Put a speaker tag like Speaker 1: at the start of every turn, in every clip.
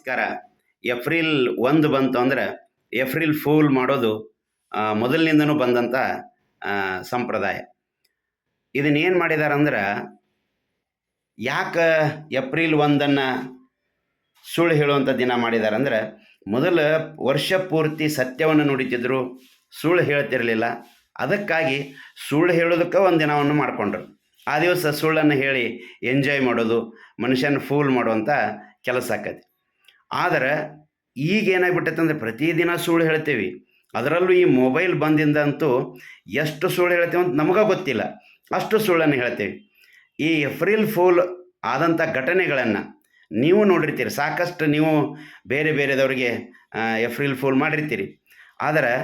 Speaker 1: ನಮಸ್ಕಾರ. ಏಪ್ರಿಲ್ ಒಂದು ಬಂತು ಅಂದ್ರೆ ಏಪ್ರಿಲ್ ಫೂಲ್ ಮಾಡೋದು ಮೊದಲಿನಿಂದನೂ ಬಂದಂಥ ಸಂಪ್ರದಾಯ. ಇದನ್ನೇನು ಮಾಡಿದಾರೆ ಅಂದ್ರೆ, ಯಾಕೆ ಏಪ್ರಿಲ್ ಒಂದನ್ನು ಸುಳ್ಳು ಹೇಳುವಂಥ ದಿನ ಮಾಡಿದ್ದಾರೆ ಅಂದ್ರೆ, ಮೊದಲ ವರ್ಷ ಪೂರ್ತಿ ಸತ್ಯವನ್ನು ನುಡಿತಿದ್ರು, ಸುಳ್ಳು ಹೇಳ್ತಿರಲಿಲ್ಲ. ಅದಕ್ಕಾಗಿ ಸುಳ್ಳು ಹೇಳೋದಕ್ಕೆ ಒಂದು ದಿನವನ್ನು ಮಾಡಿಕೊಂಡ್ರು. ಆ ದಿವಸ ಸುಳ್ಳನ್ನು ಹೇಳಿ ಎಂಜಾಯ್ ಮಾಡೋದು, ಮನುಷ್ಯನ ಫೂಲ್ ಮಾಡುವಂಥ ಕೆಲಸ ಆಕತಿ. ಆದರೆ ಈಗ ಏನಾಗ್ಬಿಟ್ಟೈತೆ ಅಂದರೆ ಪ್ರತಿದಿನ ಸುಳ್ಳು ಹೇಳ್ತೀವಿ. ಅದರಲ್ಲೂ ಈ ಮೊಬೈಲ್ ಬಂದಿಂದಂತೂ ಎಷ್ಟು ಸುಳ್ಳು ಹೇಳ್ತೀವಿ ಅಂತ ನಮಗ ಗೊತ್ತಿಲ್ಲ. ಅಷ್ಟು ಸುಳ್ಳನ್ನು ಹೇಳ್ತೀವಿ. ಈ ಏಪ್ರಿಲ್ ಫೂಲ್ ಆದಂಥ ಘಟನೆಗಳನ್ನು ನೀವು ನೋಡಿರ್ತೀರಿ. ಸಾಕಷ್ಟು ನೀವು ಬೇರೆ ಬೇರೆದವ್ರಿಗೆ ಏಪ್ರಿಲ್ ಫೂಲ್ ಮಾಡಿರ್ತೀರಿ. ಆದರೆ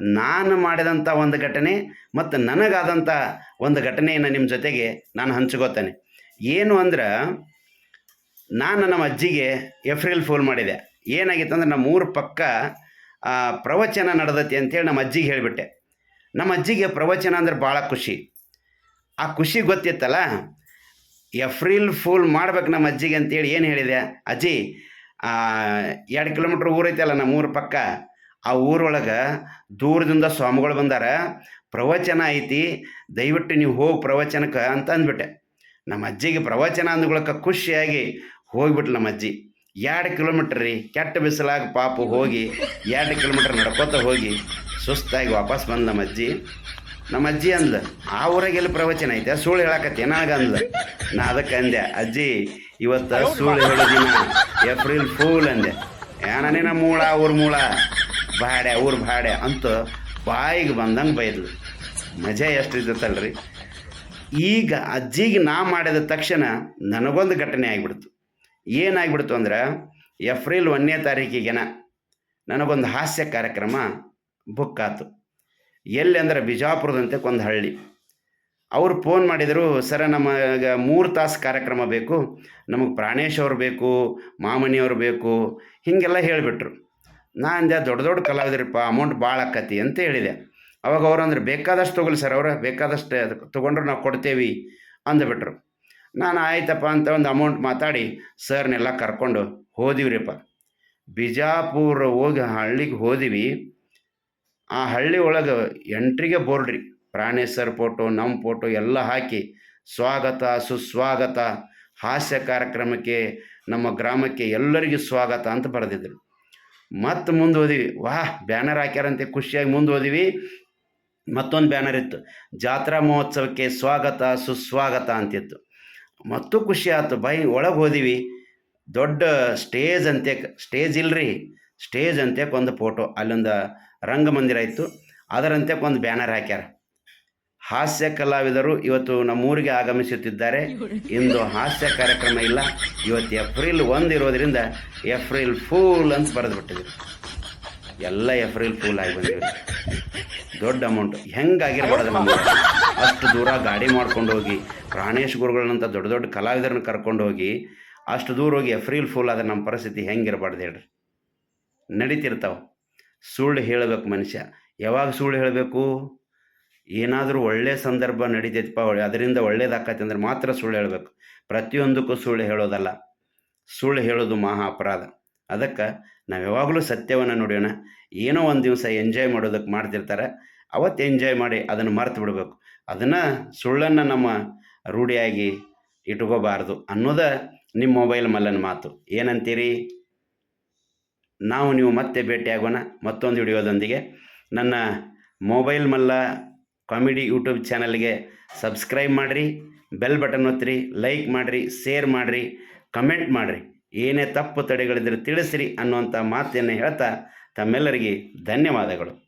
Speaker 1: ನಾನು ಮಾಡಿದಂಥ ಒಂದು ಘಟನೆ ಮತ್ತು ನನಗಾದಂಥ ಒಂದು ಘಟನೆಯನ್ನು ನಿಮ್ಮ ಜೊತೆಗೆ ನಾನು ಹಂಚ್ಕೋತೇನೆ. ಏನು ಅಂದ್ರೆ ನಾನು ನಮ್ಮ ಅಜ್ಜಿಗೆ ಏಪ್ರಿಲ್ ಫೋನ್ ಮಾಡಿದೆ. ಏನಾಗಿತ್ತು ಅಂದರೆ ನಮ್ಮ ಊರ ಪಕ್ಕ ಪ್ರವಚನ ನಡೆದತಿ ಅಂತೇಳಿ ನಮ್ಮ ಅಜ್ಜಿಗೆ ಹೇಳಿಬಿಟ್ಟೆ. ನಮ್ಮ ಅಜ್ಜಿಗೆ ಪ್ರವಚನ ಅಂದ್ರೆ ಭಾಳ ಖುಷಿ. ಆ ಖುಷಿ ಗೊತ್ತಿತ್ತಲ್ಲ? ಏಪ್ರಿಲ್ ಫೂಲ್ ಮಾಡ್ಬೇಕು ನಮ್ಮ ಅಜ್ಜಿಗೆ ಅಂತೇಳಿ ಏನು ಹೇಳಿದೆ? ಅಜ್ಜಿ ಎರಡು ಕಿಲೋಮೀಟ್ರ್ ಊರೈತಲ್ಲ ನಮ್ಮ ಊರ ಪಕ್ಕ, ಆ ಊರೊಳಗೆ ದೂರದಿಂದ ಸ್ವಾಮಿಗಳು ಬಂದಾರ. ಪ್ರವಚನ ಐತಿ, ದಯವಿಟ್ಟು ನೀವು ಹೋಗಿ ಪ್ರವಚನಕ್ಕೆ ಅಂತ ಅಂದ್ಬಿಟ್ಟೆ. ನಮ್ಮ ಅಜ್ಜಿಗೆ ಪ್ರವಚನ ಅಂದ್ಕೊಳಕ್ಕೆ ಖುಷಿಯಾಗಿ ಹೋಗ್ಬಿಟ್ಲು ನಮ್ಮ ಅಜ್ಜಿ. ಎರಡು ಕಿಲೋಮೀಟ್ರ್ ರೀ, ಕೆಟ್ಟ ಬಿಸಿಲಾಗ ಪಾಪು ಹೋಗಿ ಎರಡು ಕಿಲೋಮೀಟ್ರ್ ನಡ್ಕೋತ ಹೋಗಿ ಸುಸ್ತಾಗಿ ವಾಪಸ್ ಬಂದ ನಮ್ಮ ಅಜ್ಜಿ. ನಮ್ಮ ಅಜ್ಜಿ ಅಂದ್ಲು, ಆ ಊರಾಗೆಲ್ಲ ಪ್ರವಚನ ಐತೆ ಸುಳ್ಳು ಹೇಳಕತ್ತೆ ನನಗ ಅಂದ್ಲು. ನಾ ಅದಕ್ಕೆ ಅಂದೆ, ಅಜ್ಜಿ, ಇವತ್ತು ಸುಳ್ಳು ಹೇಳೋ ದಿನ ಏಪ್ರಿಲ್ ಫೂಲ್ ಅಂದೆ. ಏನೇ ನಮ್ಮ ಮೂಳ ಊರು ಮೂಳ ಬಾಡೆ ಊರು ಬಾಡೆ ಅಂತ ಬಾಯಿಗೆ ಬಂದಂಗೆ ಬೈದ್ಲು. ಮಜಾ ಎಷ್ಟು ಇರ್ತೈತಲ್ರಿ ಈಗ ಅಜ್ಜಿಗೆ ನಾ ಮಾಡಿದ ತಕ್ಷಣ ನನಗೊಂದು ಘಟನೆ ಆಗಿಬಿಡ್ತು. ಏನಾಗ್ಬಿಡ್ತು ಅಂದ್ರೆ ಏಪ್ರಿಲ್ ಒಂದನೇ ತಾರೀಕಿಗೆನ ನನಗೊಂದು ಹಾಸ್ಯ ಕಾರ್ಯಕ್ರಮ ಬುಕ್ ಆತು. ಎಲ್ಲಿ ಅಂದ್ರೆ ಬಿಜಾಪುರದಂತೆ ಒಂದು ಹಳ್ಳಿ ಅವ್ರು ಫೋನ್ ಮಾಡಿದರು, ಸರ ನಮಗೆ ಮೂರು ತಾಸು ಕಾರ್ಯಕ್ರಮ ಬೇಕು, ನಮಗೆ ಪ್ರಾಣೇಶ್ ಅವ್ರು ಬೇಕು ಮಾಮನಿಯವ್ರು ಬೇಕು, ಹೀಗೆಲ್ಲ ಹೇಳಿಬಿಟ್ರು. ನಾ ಅಂದೆ, ದೊಡ್ಡ ದೊಡ್ಡ ಕಲಾವಿದರಪ್ಪ ಅಮೌಂಟ್ ಭಾಳ ಆಕತಿ, ಅಂತ ಹೇಳಿದೆ. ಅವಾಗ ಅವ್ರು ಅಂದ್ರೆ, ಬೇಕಾದಷ್ಟು ತೊಗೊಳ್ಳಿ ಸರ್ ಅವರ, ಬೇಕಾದಷ್ಟು ಅದಕ್ಕೆ ತೊಗೊಂಡ್ರೆ ನಾವು ಕೊಡ್ತೇವೆ ಅಂದ್ಬಿಟ್ರು. ನಾನು ಆಯ್ತಪ್ಪ ಅಂತ ಒಂದು ಅಮೌಂಟ್ ಮಾತಾಡಿ ಸರ್ನೆಲ್ಲ ಕರ್ಕೊಂಡು ಹೋದಿವ್ರಿಪ್ಪ. ಬಿಜಾಪುರ ಹೋಗಿ ಹಳ್ಳಿಗೆ ಹೋದಿವಿ. ಆ ಹಳ್ಳಿ ಒಳಗೆ ಎಂಟ್ರಿಗೆ ಬೋರ್ಡ್ರಿ ಪ್ರಾಣೇಶ್ವರ್ ಫೋಟೋ ನಮ್ಮ ಫೋಟೋ ಎಲ್ಲ ಹಾಕಿ, ಸ್ವಾಗತ, ಸುಸ್ವಾಗತ, ಹಾಸ್ಯ ಕಾರ್ಯಕ್ರಮಕ್ಕೆ, ನಮ್ಮ ಗ್ರಾಮಕ್ಕೆ ಎಲ್ಲರಿಗೂ ಸ್ವಾಗತ ಅಂತ ಬರೆದಿದ್ರು. ಮತ್ತೆ ಮುಂದೆ ಹೋದಿವಿ. ವಾಹ್, ಬ್ಯಾನರ್ ಹಾಕ್ಯಾರಂತೆ, ಖುಷಿಯಾಗಿ ಮುಂದೆ ಹೋದಿವಿ. ಮತ್ತೊಂದು ಬ್ಯಾನರ್ ಇತ್ತು. ಜಾತ್ರಾ ಮಹೋತ್ಸವಕ್ಕೆ ಸ್ವಾಗತ, ಸುಸ್ವಾಗತ ಅಂತಿತ್ತು. ಮತ್ತೂ ಖುಷಿ ಆಯ್ತು. ಬೈ, ಒಳಗೆ ಹೋದಿವಿ. ದೊಡ್ಡ ಸ್ಟೇಜ್ ಅಂತೆ, ಸ್ಟೇಜ್ ಇಲ್ರಿ. ಸ್ಟೇಜ್ ಅಂತೆ ಒಂದು ಫೋಟೋ. ಅಲ್ಲೊಂದು ರಂಗಮಂದಿರ ಇತ್ತು. ಅದರಂತೆ ಒಂದು ಬ್ಯಾನರ್ ಹಾಕ್ಯಾರ. ಹಾಸ್ಯ ಕಲಾವಿದರು ಇವತ್ತು ನಮ್ಮೂರಿಗೆ ಆಗಮಿಸುತ್ತಿದ್ದಾರೆ. ಇಂದು ಹಾಸ್ಯ ಕಾರ್ಯಕ್ರಮ ಇಲ್ಲ. ಇವತ್ತು ಏಪ್ರಿಲ್ ಒಂದು ಇರೋದ್ರಿಂದ ಏಪ್ರಿಲ್ ಫೂಲ್ ಅಂತ ಬರೆದು ಬಿಟ್ಟಿದ್ರು ಎಲ್ಲ ಏಪ್ರಿಲ್ ಫೂಲ್ ಆಗಿ ಬಂದಿವಿ. ದೊಡ್ಡ ಅಮೌಂಟ್ ಹೆಂಗಾಗಿರ್ಬಾರ್ದು ನಮಗೆ ಅಷ್ಟು ದೂರ ಗಾಡಿ ಮಾಡ್ಕೊಂಡು ಹೋಗಿ, ಪ್ರಾಣೇಶ್ ಗುರುಗಳನ್ನಂಥ ದೊಡ್ಡ ದೊಡ್ಡ ಕಲಾವಿದರನ್ನ ಕರ್ಕೊಂಡು ಹೋಗಿ, ಅಷ್ಟು ದೂರ ಹೋಗಿ ಎಫ್ರಿಲ್ ಫುಲ್ ಆದ ನಮ್ಮ ಪರಿಸ್ಥಿತಿ ಹೆಂಗಿರಬಾರ್ದು ಹೇಳ್ರಿ. ನಡೀತಿರ್ತಾವೆ. ಸುಳ್ಳು ಹೇಳಬೇಕು ಮನುಷ್ಯ. ಯಾವಾಗ ಸುಳ್ಳು ಹೇಳಬೇಕು? ಏನಾದರೂ ಒಳ್ಳೆಯ ಸಂದರ್ಭ ನಡೀತೈತಪ್ಪ, ಅದರಿಂದ ಒಳ್ಳೇದಾಕತಿ ಅಂದ್ರೆ ಮಾತ್ರ ಸುಳ್ಳು ಹೇಳಬೇಕು. ಪ್ರತಿಯೊಂದಕ್ಕೂ ಸುಳ್ಳು ಹೇಳೋದಲ್ಲ. ಸುಳ್ಳು ಹೇಳೋದು ಮಹಾ ಅಪರಾಧ. ಅದಕ್ಕೆ ನಾವು ಯಾವಾಗಲೂ ಸತ್ಯವನ್ನು ನೋಡೋಣ ಏನೋ ಒಂದು ದಿವಸ ಎಂಜಾಯ್ ಮಾಡೋದಕ್ಕೆ ಮಾಡ್ತಿರ್ತಾರೆ. ಅವತ್ತು ಎಂಜಾಯ್ ಮಾಡಿ ಅದನ್ನು ಮರೆತು ಬಿಡಬೇಕು. ಅದನ್ನು ಸುಳ್ಳನ್ನು ನಮ್ಮ ರೂಢಿಯಾಗಿ ಇಟ್ಕೋಬಾರ್ದು ಅನ್ನೋದ ನಿಮ್ಮ ಮೊಬೈಲ್ ಮಲ್ಲನ ಮಾತು. ಏನಂತೀರಿ? ನಾವು ನೀವು ಮತ್ತೆ ಭೇಟಿಯಾಗೋಣ ಮತ್ತೊಂದು ವಿಡಿಯೋದೊಂದಿಗೆ. ನನ್ನ ಮೊಬೈಲ್ ಮಲ್ಲ ಕಾಮಿಡಿ ಯೂಟ್ಯೂಬ್ ಚಾನಲ್ಗೆ ಸಬ್ಸ್ಕ್ರೈಬ್ ಮಾಡಿರಿ ಬೆಲ್ ಬಟನ್ ಒತ್ತಿರಿ ಲೈಕ್ ಮಾಡಿರಿ ಶೇರ್ ಮಾಡಿರಿ ಕಮೆಂಟ್ ಮಾಡಿರಿ. ಏನೇ ತಪ್ಪು ತಡೆಗಳಿದ್ದರೆ ತಿಳಿಸಿರಿ ಅನ್ನುವಂಥ ಮಾತನ್ನು ಹೇಳ್ತಾ ತಮ್ಮೆಲ್ಲರಿಗೆ ಧನ್ಯವಾದಗಳು.